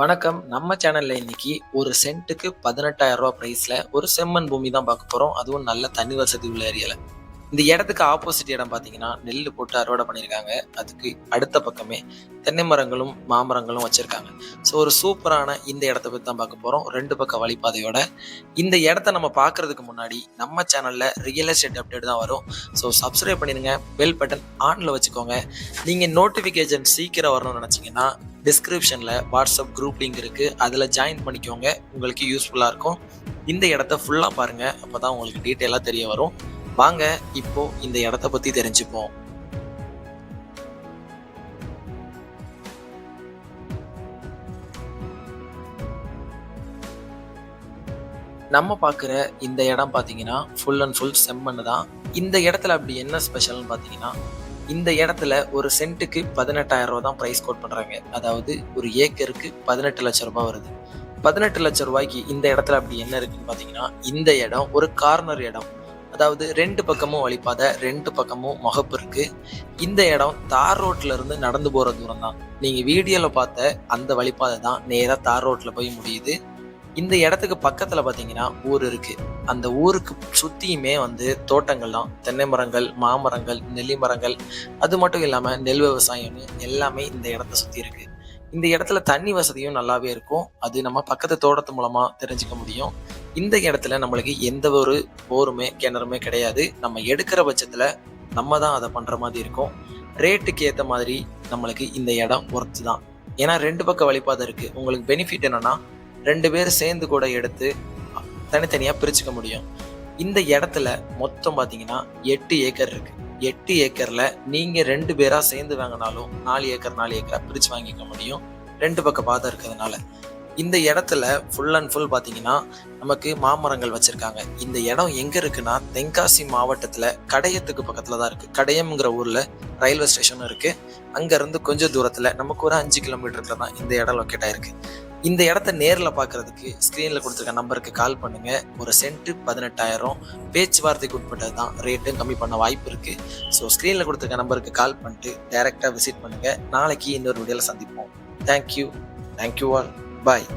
வணக்கம். நம்ம சேனல்ல இன்னைக்கு ஒரு சென்ட்டுக்கு பதினெட்டாயிரம் ரூபா பிரைஸ்ல ஒரு செம்மண் பூமி தான் பார்க்க போறோம். அதுவும் நல்ல தண்ணி வசதி உள்ள ஏரியால இந்த இடத்துக்கு ஆப்போசிட் இடம் பார்த்தீங்கன்னா நெல் போட்டு அறுவடை பண்ணியிருக்காங்க. அதுக்கு அடுத்த பக்கமே தென்னை மரங்களும் மாமரங்களும் வச்சிருக்காங்க. ஸோ ஒரு சூப்பரான இந்த இடத்த பற்றி தான் பார்க்க போகிறோம் ரெண்டு பக்க வழிபாதையோட. இந்த இடத்த நம்ம பார்க்கறதுக்கு முன்னாடி நம்ம சேனலில் ரியல் எஸ்டேட் அப்டேட் தான் வரும். ஸோ சப்ஸ்கிரைப் பண்ணிடுங்க பெல் பட்டன் ஆனில் வச்சுக்கோங்க. நீங்கள் நோட்டிஃபிகேஷன் சீக்கிரம் வரணும்னு நினச்சிங்கன்னா டிஸ்கிரிப்ஷனில் வாட்ஸ்அப் குரூப் லிங்க் இருக்குது அதில் ஜாயின் பண்ணிக்கோங்க. உங்களுக்கு யூஸ்ஃபுல்லாக இருக்கும். இந்த இடத்த ஃபுல்லாக பாருங்கள் அப்போ தான் உங்களுக்கு டீட்டெயிலாக தெரிய வரும். வாங்க இப்போ இந்த இடத்த பற்றி தெரிஞ்சுப்போம். நம்ம பார்க்குற இந்த இடம் பார்த்தீங்கன்னா ஃபுல் அண்ட் ஃபுல் செம்மண்ணு தான். இந்த இடத்துல அப்படி என்ன ஸ்பெஷல்னு பார்த்தீங்கன்னா இந்த இடத்துல ஒரு சென்ட்டுக்கு பதினெட்டாயிரம் ரூபா தான் ப்ரைஸ் கோட் பண்ணுறாங்க அதாவது ஒரு ஏக்கருக்கு பதினெட்டு லட்சம் ரூபாய் வருது. பதினெட்டு லட்சம் ரூபாய்க்கு இந்த இடத்துல அப்படி என்ன இருக்குன்னு பார்த்தீங்கன்னா இந்த இடம் ஒரு கார்னர் இடம். அதாவது ரெண்டு பக்கமும் வழிபாதை ரெண்டு பக்கமும் மகப்பு இருக்கு. இந்த இடம் தார் ரோட்ல இருந்து நடந்து போற தூரம் தான். நீங்க வீடியோல பார்த்த அந்த வழிபாதை தான் நேராக தார் ரோட்ல போய் முடியுது. இந்த இடத்துக்கு பக்கத்துல பாத்தீங்கன்னா ஊர் இருக்கு. அந்த ஊருக்கு சுத்தியுமே வந்து தோட்டங்கள் தான் தென்னை மரங்கள் மாமரங்கள் நெல்லி மரங்கள் அது மட்டும் இல்லாம நெல் விவசாயம்னு எல்லாமே இந்த இடத்த சுத்தி இருக்கு. இந்த இடத்துல தண்ணி வசதியும் நல்லாவே இருக்கும். அது நம்ம பக்கத்து தோட்டத்து மூலமா தெரிஞ்சுக்க முடியும். இந்த இடத்துல நம்மளுக்கு எந்த ஒரு போருமே கிணறுமே கிடையாது. நம்ம எடுக்கிற பட்சத்துல நம்ம தான் அதை பண்ற மாதிரி இருக்கும். ரேட்டுக்கு ஏத்த மாதிரி நம்மளுக்கு இந்த இடம் ஒர்த்து தான். ஏன்னா ரெண்டு பக்கம் வழிபாதை இருக்கு. உங்களுக்கு பெனிஃபிட் என்னன்னா ரெண்டு பேர் சேர்ந்து கூட எடுத்து தனித்தனியாக பிரிச்சுக்க முடியும். இந்த இடத்துல மொத்தம் பார்த்தீங்கன்னா எட்டு ஏக்கர் இருக்கு. எட்டு ஏக்கரில் நீங்கள் ரெண்டு பேராக சேர்ந்து வாங்கினாலும் நாலு ஏக்கர் நாலு ஏக்கராக பிரித்து வாங்கிக்க முடியும். ரெண்டு பக்கம் பாதை இருக்கிறதுனால. இந்த இடத்துல ஃபுல் அண்ட் ஃபுல் பார்த்தீங்கன்னா நமக்கு மாமரங்கள் வச்சுருக்காங்க. இந்த இடம் எங்கே இருக்குன்னா தென்காசி மாவட்டத்தில் கடையத்துக்கு பக்கத்தில் தான் இருக்குது கடையம்ங்கிற ஊரில் ரயில்வே ஸ்டேஷனும் இருக்குது அங்கேருந்து கொஞ்சம் தூரத்தில் நமக்கு ஒரு அஞ்சு கிலோமீட்டர்ல தான் இந்த இடம் லொக்கேட் ஆயிருக்கு. இந்த இடத்த நேரில் பார்க்கறதுக்கு ஸ்க்ரீனில் கொடுத்துருக்க நம்பருக்கு கால் பண்ணுங்க. ஒரு சென்ட்டு பதினெட்டாயிரம் பேச்சுவார்த்தைக்கு உட்பட்டது தான் ரேட்டும் கம்மி பண்ண வாய்ப்பு இருக்கு. ஸோ ஸ்க்ரீனில் கொடுத்துருக்க நம்பருக்கு கால் பண்ணிட்டு டைரெக்டாக விசிட் பண்ணுங்க. நாளைக்கு இன்னொரு வீடியோவில் சந்திப்போம். தேங்க்யூ தேங்க்யூ ஆல் பாய்